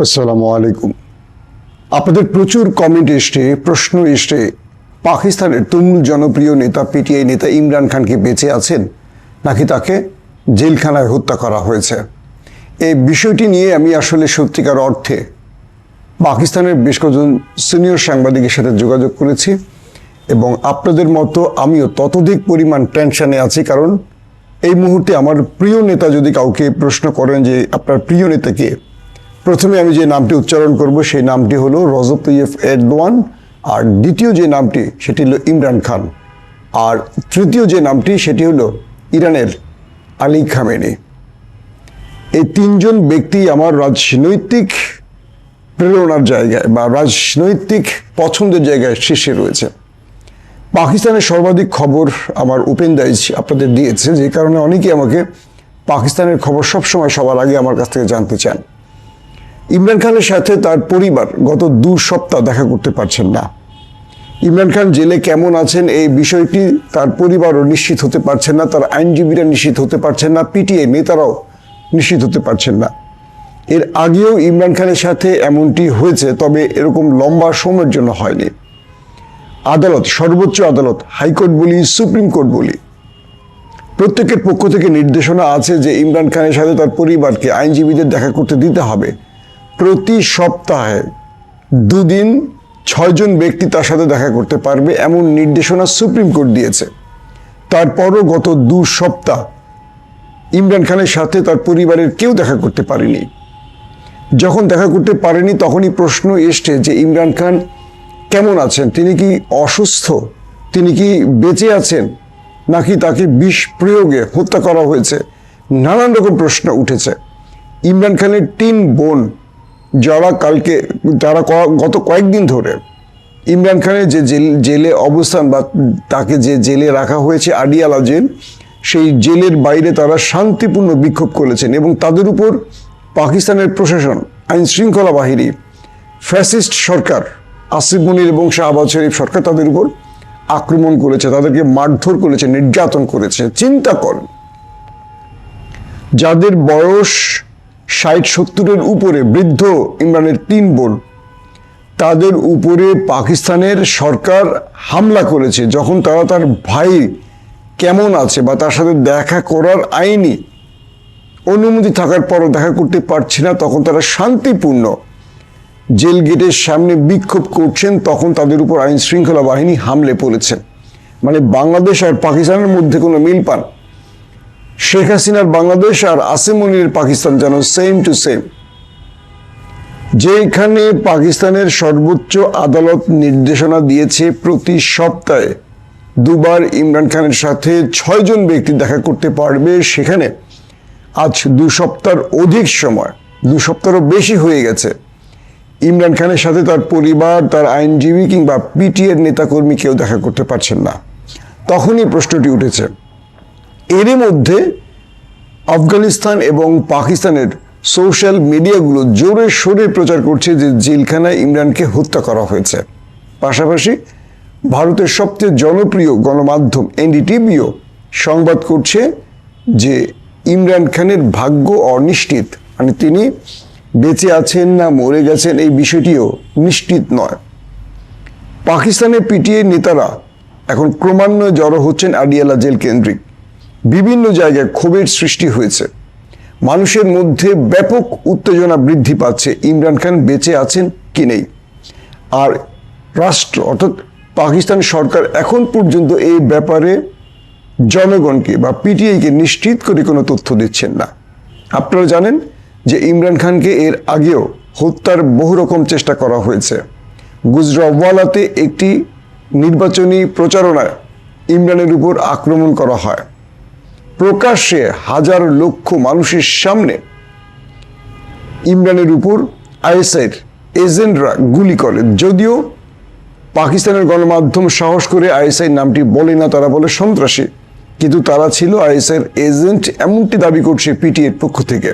আসসালামু আলাইকুম। আপনাদের প্রচুর কমেন্ট এসছে, প্রশ্ন এসছে। পাকিস্তানের তুমুল জনপ্রিয় নেতা, পিটিআই নেতা ইমরান খানকে বেঁচে আছেন নাকি তাকে জেলখানায় হত্যা করা হয়েছে? এই বিষয়টি নিয়ে আমি আসলে সত্যিকার অর্থে পাকিস্তানের বেশ কজন সিনিয়র সাংবাদিকের সাথে যোগাযোগ করেছি এবং আপনাদের মতো আমিও ততোধিক পরিমাণ টেনশানে আছি কারণ এই মুহূর্তে আমার প্রিয় নেতা যদি কাউকে প্রশ্ন করেন যে আপনার প্রিয় নেতা কে প্রথমে আমি যে নামটি উচ্চারণ করব, সেই নামটি হলো রজব তৈয়ফ এরদোয়ান, আর দ্বিতীয় যে নামটি, সেটি হলো ইমরান খান। আর তৃতীয় যে নামটি, সেটি হলো ইরানের আলী খামেনি। এই তিনজন ব্যক্তি আমার রাজনৈতিক প্রেরণার জায়গায় বা রাজনৈতিক পছন্দের জায়গায় শীর্ষে রয়েছে। পাকিস্তানের সর্বাধিক খবর আমার উপেন দাইজ আপনাদের দিয়েছে, যে কারণে অনেকেই আমাকে পাকিস্তানের খবর সবসময় সবার আগে আমার কাছ থেকে জানতে চান। ইমরান খানের সাথে তার পরিবার গত দু সপ্তাহ দেখা করতে পারছেন না। ইমরান খান জেলে কেমন আছেন এই বিষয়টি তার পরিবারও নিশ্চিত হতে পারছেন না, তার আইনজীবীরা নিশ্চিত হতে পারছেন না পিটিএ নেতারাও নিশ্চিত হতে পারছেন না। এর আগেও ইমরান খানের সাথে এমনটি হয়েছে, তবে এরকম লম্বা সময়ের জন্য হয়নি। আদালত, সর্বোচ্চ আদালত, হাইকোর্ট বলি, সুপ্রিম কোর্ট বলি, প্রত্যেকের পক্ষ থেকে নির্দেশনা আছে যে ইমরান খানের সাথে তার পরিবারকে আইনজীবীদের দেখা করতে দিতে হবে। প্রতি সপ্তাহে দুদিন ছয়জন ব্যক্তি তার সাথে দেখা করতে পারবে এমন নির্দেশনা সুপ্রিম কোর্ট দিয়েছে। তারপরও গত দু সপ্তাহ ইমরান খানের সাথে তার পরিবারের কেউ দেখা করতে পারেনি। যখন দেখা করতে পারেনি তখনই প্রশ্ন এসছে যে ইমরান খান কেমন আছেন? তিনি কি অসুস্থ? তিনি কি বেঁচে আছেন? নাকি তাকে বিষ প্রয়োগে হত্যা করা হয়েছে? নানান রকম প্রশ্ন উঠেছে। ইমরান খানের তিন বোন যারা কালকে তারা গত কয়েকদিন ধরে ইমরান খানের যে জেলে অবস্থান বা তাকে যে জেলে রাখা হয়েছে আডিয়ালা জেল সেই জেলের বাইরে তারা শান্তিপূর্ণ বিক্ষোভ করেছেন এবং তাদের উপর পাকিস্তানের প্রশাসন, আইন শৃঙ্খলা বাহিনী, ফ্যাসিস্ট সরকার, আসিফ মুনির এবং শাহবাজ শরীফ সরকার তাদের উপর আক্রমণ করেছে, তাদেরকে মারধর করেছে, নির্যাতন করেছে। চিন্তা করেন যাদের বয়স ষাট সত্তরের উপরে বৃদ্ধ ইমরানের তিন বোন। তাদের উপরে পাকিস্তানের সরকার হামলা করেছে যখন তারা তার ভাই কেমন আছে বা তার সাথে দেখা করার আইনি অনুমতি থাকার পরও দেখা করতে পারছে না, তখন তারা শান্তিপূর্ণ জেল গেটের সামনে বিক্ষোভ করছেন, তখন তাদের উপর আইন শৃঙ্খলা বাহিনী হামলে পড়েছে। মানে বাংলাদেশ আর পাকিস্তানের মধ্যে কোনো মিল পান। শেখ হাসিনার বাংলাদেশ আর আসিম মনিরের পাকিস্তান যেন সেম টু সেম যেখানে পাকিস্তানের সর্বোচ্চ আদালত নির্দেশনা দিয়েছে প্রতি সপ্তাহে, দুবার ইমরান খানের সাথে ছয়জন ব্যক্তি দেখা করতে পারবে সেখানে। আজ দু সপ্তাহের অধিক সময়, দু সপ্তাহেরও বেশি হয়ে গেছে। ইমরান খানের সাথে তার পরিবার, তার আইনজীবী কিংবা পিটিএর নেতাকর্মী কেউ দেখা করতে পারছেন না। তখনই প্রশ্নটি উঠেছে এরই মধ্যে আফগানিস্তান এবং পাকিস্তানের সোশ্যাল মিডিয়াগুলো জোরে সোরে প্রচার করছে যে জেলখানায় ইমরানকে হত্যা করা হয়েছে। পাশাপাশি ভারতের সবচেয়ে জনপ্রিয় গণমাধ্যম এনডিটিভিও সংবাদ করছে যে ইমরান খানের ভাগ্য অনিশ্চিত মানে তিনি বেঁচে আছেন না, মরে গেছেন এই বিষয়টিও নিশ্চিত নয়। পাকিস্তানের পিটিএ নেতারা এখন ক্রমান্বয়ে জড়ো হচ্ছেন আডিয়ালা জেল কেন্দ্রিক বিভিন্ন জায়গায় ক্ষোভের সৃষ্টি হয়েছে। মানুষের মধ্যে ব্যাপক উত্তেজনা বৃদ্ধি পাচ্ছে। ইমরান খান বেঁচে আছেন কি নেই? আর রাষ্ট্র, অর্থাৎ পাকিস্তান সরকার এখন পর্যন্ত এই ব্যাপারে জনগণকে বা পিটিআইকে নিশ্চিত করে কোনো তথ্য দিচ্ছেন না। আপনারা জানেন যে ইমরান খানকে এর আগেও হত্যার বহু রকম চেষ্টা করা হয়েছে। গুজরাওয়ালাতে একটি নির্বাচনী প্রচারণায় ইমরানের উপর আক্রমণ করা হয়। প্রকাশ্যে হাজার লক্ষ মানুষের সামনে ইমরানের উপর আইএসআইয়ের এজেন্টরা গুলি করে। যদিও পাকিস্তানের গণমাধ্যম সাহস করে আইএসআই নামটি বলে না, তারা বলে সন্ত্রাসী। কিন্তু তারা ছিল আইএসআইয়ের এজেন্ট, এমনটি দাবি করছে পিটিএর পক্ষ থেকে।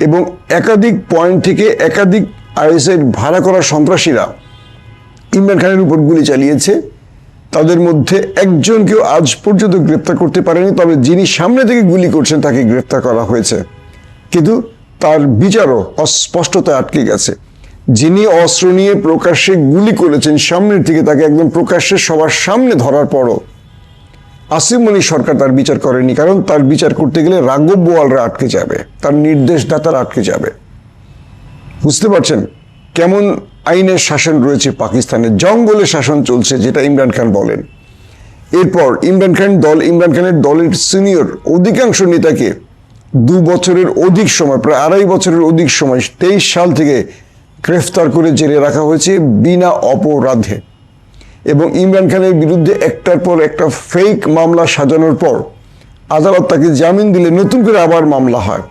এবং একাধিক পয়েন্ট থেকে একাধিক আইএসআইয়ের ভাড়া করা সন্ত্রাসীরা ইমরান খানের উপর গুলি চালিয়েছে। তাদের মধ্যে একজনকেও আজ পর্যন্ত গ্রেপ্তার করতে পারেনি, তবে যিনি সামনে থেকে গুলি করছেন তাকে গ্রেপ্তার করা হয়েছে। কিন্তু তার বিচারও অস্পষ্টতায় আটকে গেছে। যিনি অস্ত্র নিয়ে প্রকাশ্যে গুলি করেছেন, সামনের থেকে তাকে একদম প্রকাশ্যে সবার সামনে ধরার পরও আসিম মনি সরকার তার বিচার করেনি, কারণ তার বিচার করতে গেলে রাঘব বোয়ালরা আটকে যাবে, তার নির্দেশদাতারা আটকে যাবে। বুঝতে পারছেন? কেমন আইনের শাসন রয়েছে পাকিস্তানে জঙ্গলে শাসন চলছে, যেটা ইমরান খান বলেন। এরপর ইমরান খান দল, ইমরান খানের দলের সিনিয়র অধিকাংশ নেতাকে দু বছরের অধিক সময়, প্রায় আড়াই বছরের অধিক সময়, তেইশ সাল থেকে গ্রেফতার করে জেলে রাখা হয়েছে বিনা অপরাধে। এবং ইমরান খানের বিরুদ্ধে একটার পর একটা ফেক মামলা সাজানোর পর আদালত তাকে জামিন দিলে নতুন করে আবার মামলা হয়।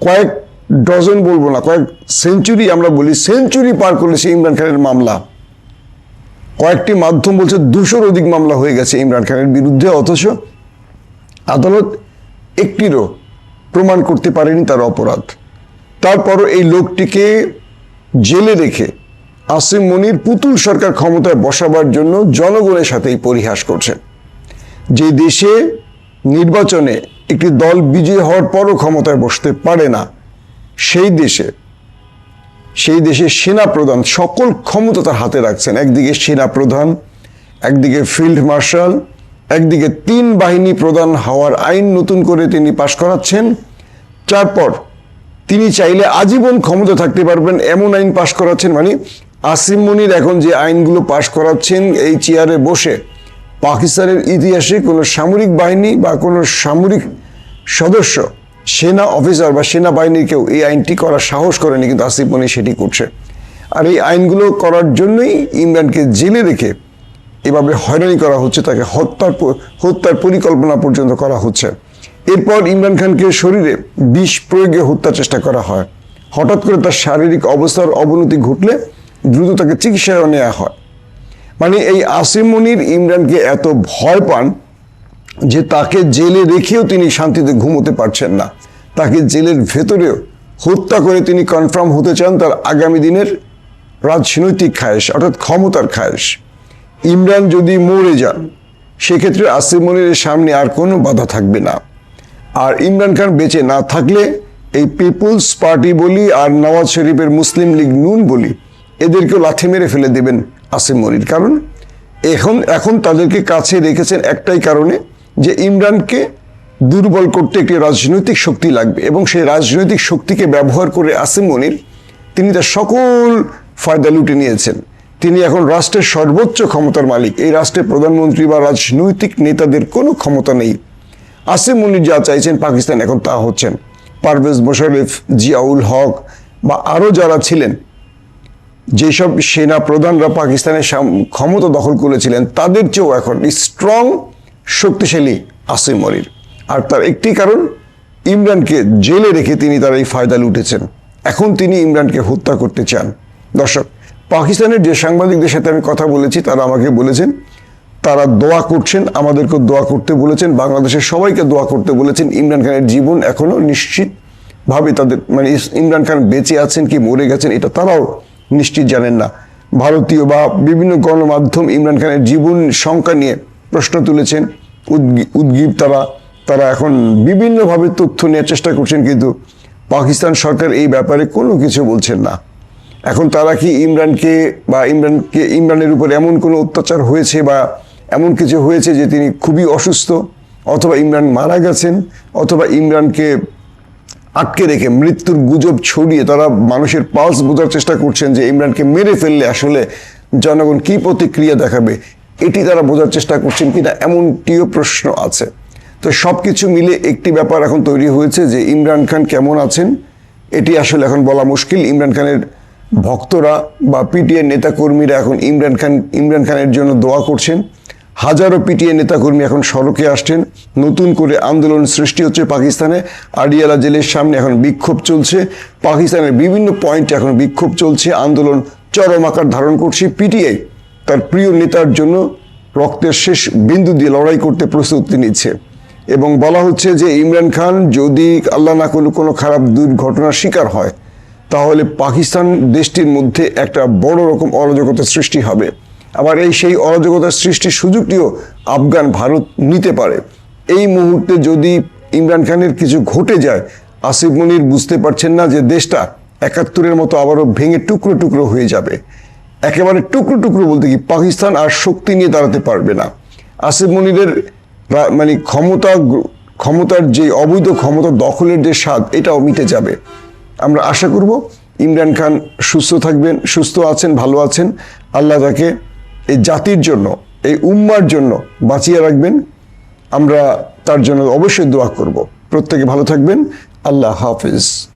কয়েক ডজন বলব না, কয়েক সেঞ্চুরি আমরা বলি সেঞ্চুরি পার করেছে ইমরান খানের মামলা। কয়েকটি মাধ্যম বলছে দুশোর অধিক মামলা হয়ে গেছে ইমরান খানের বিরুদ্ধে, অথচ আদালত একটিরও প্রমাণ করতে পারেনি তার অপরাধ। তারপরও এই লোকটিকে জেলে রেখে আসিম মনির পুতুল সরকার ক্ষমতায় বসাবার জন্য জনগণের সাথেই পরিহাস করছেন যে দেশে নির্বাচনে একটি দল বিজয়ী হওয়ার পরও ক্ষমতায় বসতে পারে না সেই দেশে, সেই দেশের সেনা প্রধান সকল ক্ষমতা তার হাতে রাখছেন। একদিকে সেনা প্রধান একদিকে ফিল্ড মার্শাল, একদিকে তিন বাহিনী প্রধান হওয়ার আইন নতুন করে তিনি পাশ করাচ্ছেন। তারপর তিনি চাইলে আজীবন ক্ষমতা থাকতে পারবেন, এমন আইন পাশ করাচ্ছেন মানে আসিম মনির এখন যে আইনগুলো পাশ করাচ্ছেন, এই চেয়ারে বসে পাকিস্তানের ইতিহাসে কোনো সামরিক বাহিনী বা কোনো সামরিক সদস্য সেনা অফিসার বা সেনাবাহিনীর কেউ এই আইনটি করার সাহস করেনি কিন্তু আসিফ মনি সেটি করছে। আর এই আইনগুলো করার জন্যই ইমরানকে জেলে রেখে এভাবে হয়রানি করা হচ্ছে, তাকে হত্যার হত্যার পরিকল্পনা পর্যন্ত করা হচ্ছে। এরপর ইমরান খানকে শরীরে বিষ প্রয়োগে হত্যার চেষ্টা করা হয়। হঠাৎ করে তার শারীরিক অবস্থার অবনতি ঘটলে দ্রুত তাকে চিকিৎসায় নেওয়া হয়। মানে এই আসিম মনির ইমরানকে এত ভয় পান যে তাকে জেলে রেখেও তিনি শান্তিতে ঘুমোতে পারছেন না। তাকে জেলের ভেতরেও হত্যা করে তিনি কনফার্ম হতে চান তার আগামী দিনের রাজনৈতিক খায়েশ, অর্থাৎ ক্ষমতার খায়েশ। ইমরান যদি মরে যান, সেক্ষেত্রে আসিম মনিরের সামনে আর কোনো বাধা থাকবে না। আর ইমরান খান বেঁচে না থাকলে এই পিপুলস পার্টি বলি আর নওয়াজ শরীফের মুসলিম লীগ নুন বলি, এদেরকেও লাথি মেরে ফেলে দেবেন আসিম মনির। কারণ এখন এখন তাদেরকে কাছে রেখেছেন একটাই কারণে যে ইমরানকে দুর্বল করতে একটি রাজনৈতিক শক্তি লাগবে এবং সেই রাজনৈতিক শক্তিকে ব্যবহার করে আসিম মনির তিনি তার সকল ফায়দা লুটে নিয়েছেন। তিনি এখন রাষ্ট্রের সর্বোচ্চ ক্ষমতার মালিক। এই রাষ্ট্রের প্রধানমন্ত্রী বা রাজনৈতিক নেতাদের কোনো ক্ষমতা নেই। আসিম মুনির যা চাইছেন পাকিস্তান এখন তা হচ্ছেন পারভেজ মোশাররফ, জিয়াউল হক বা আরও যারা ছিলেন, যেসব সেনা প্রধানরা পাকিস্তানের ক্ষমতা দখল করেছিলেন, তাদের চেয়েও এখন স্ট্রং শক্তিশালী আসিম মনির আর তার একটি কারণ, ইমরানকে জেলে রেখে তিনি তার এই ফায়দা লুটেছেন। এখন তিনি ইমরানকে হত্যা করতে চান। দর্শক, পাকিস্তানের যে সাংবাদিকদের সাথে আমি কথা বলেছি, তারা আমাকে বলেছেন, তারা দোয়া করছেন আমাদেরকে দোয়া করতে বলেছেন, বাংলাদেশের সবাইকে দোয়া করতে বলেছেন, ইমরান খানের জীবন এখনও নিশ্চিতভাবে তাদের মানে ইমরান খান বেঁচে আছেন কি মরে গেছেন, এটা তারাও নিশ্চিত জানেন না। ভারতীয় বা বিভিন্ন গণমাধ্যম ইমরান খানের জীবন সংখ্যা নিয়ে প্রশ্ন তুলেছেন। উদ্গি- উদ্গীব তারা তারা এখন বিভিন্নভাবে তথ্য নেওয়ার চেষ্টা করছেন কিন্তু পাকিস্তান সরকার এই ব্যাপারে কোনো কিছু বলছেন না। এখন তারা কি ইমরানকে বা ইমরানকে, ইমরানের উপর এমন কোনো অত্যাচার হয়েছে বা এমন কিছু হয়েছে যে তিনি খুবই অসুস্থ অথবা ইমরান মারা গেছেন অথবা ইমরানকে আটকে রেখে মৃত্যুর গুজব ছড়িয়ে তারা মানুষের পালস বোঝার চেষ্টা করছেন যে ইমরানকে মেরে ফেললে আসলে জনগণ কি প্রতিক্রিয়া দেখাবে? এটি তারা বোঝার চেষ্টা করছেন কিনা এমনটিও প্রশ্ন আছে। তো সব কিছু মিলে একটি ব্যাপার এখন তৈরি হয়েছে যে ইমরান খান কেমন আছেন? এটি আসলে এখন বলা মুশকিল। ইমরান খানের ভক্তরা বা পিটিএ নেতাকর্মীরা এখন ইমরান খান, ইমরান খানের জন্য দোয়া করছেন। হাজারো পিটিএ নেতাকর্মী এখন সড়কে আসছেন। নতুন করে আন্দোলন সৃষ্টি হচ্ছে পাকিস্তানে। আডিয়ালা জেলের সামনে এখন বিক্ষোভ চলছে। পাকিস্তানের বিভিন্ন পয়েন্টে এখন বিক্ষোভ চলছে। আন্দোলন চরম আকার ধারণ করছে পিটিআই। তার প্রিয় নেতার জন্য রক্তের শেষ বিন্দু দিয়ে লড়াই করতে প্রস্তুতি নিচ্ছে। এবং বলা হচ্ছে যে, ইমরান খান যদি আল্লাহ না করলে কোনো খারাপ দুর্ঘটনার শিকার হয়, তাহলে পাকিস্তান দেশটির মধ্যে একটা বড় রকম অরাজকতার সৃষ্টি হবে। আবার এই সেই অরাজকতার সৃষ্টির সুযোগটিও আফগান ভারত নিতে পারে। এই মুহূর্তে যদি ইমরান খানের কিছু ঘটে যায়, আসিফ মনির বুঝতে পারছেন না যে দেশটা একাত্তরের মতো আবারও ভেঙে টুকরো টুকরো হয়ে যাবে। একেবারে টুকরো টুকরো বলতে কি, পাকিস্তান আর শক্তি নিয়ে দাঁড়াতে পারবে না। আসিফ মনিরের মানে ক্ষমতা ক্ষমতার যে অবৈধ ক্ষমতা দখলের যে স্বাদ, এটাও মিটে যাবে। আমরা আশা করব ইমরান খান সুস্থ থাকবেন, সুস্থ আছেন, ভালো আছেন। আল্লাহ তাকে এই জাতির জন্য, এই উম্মার জন্য বাঁচিয়ে রাখবেন। আমরা তার জন্য অবশ্যই দোয়া করব। প্রত্যেকে ভালো থাকবেন। আল্লাহ হাফিজ।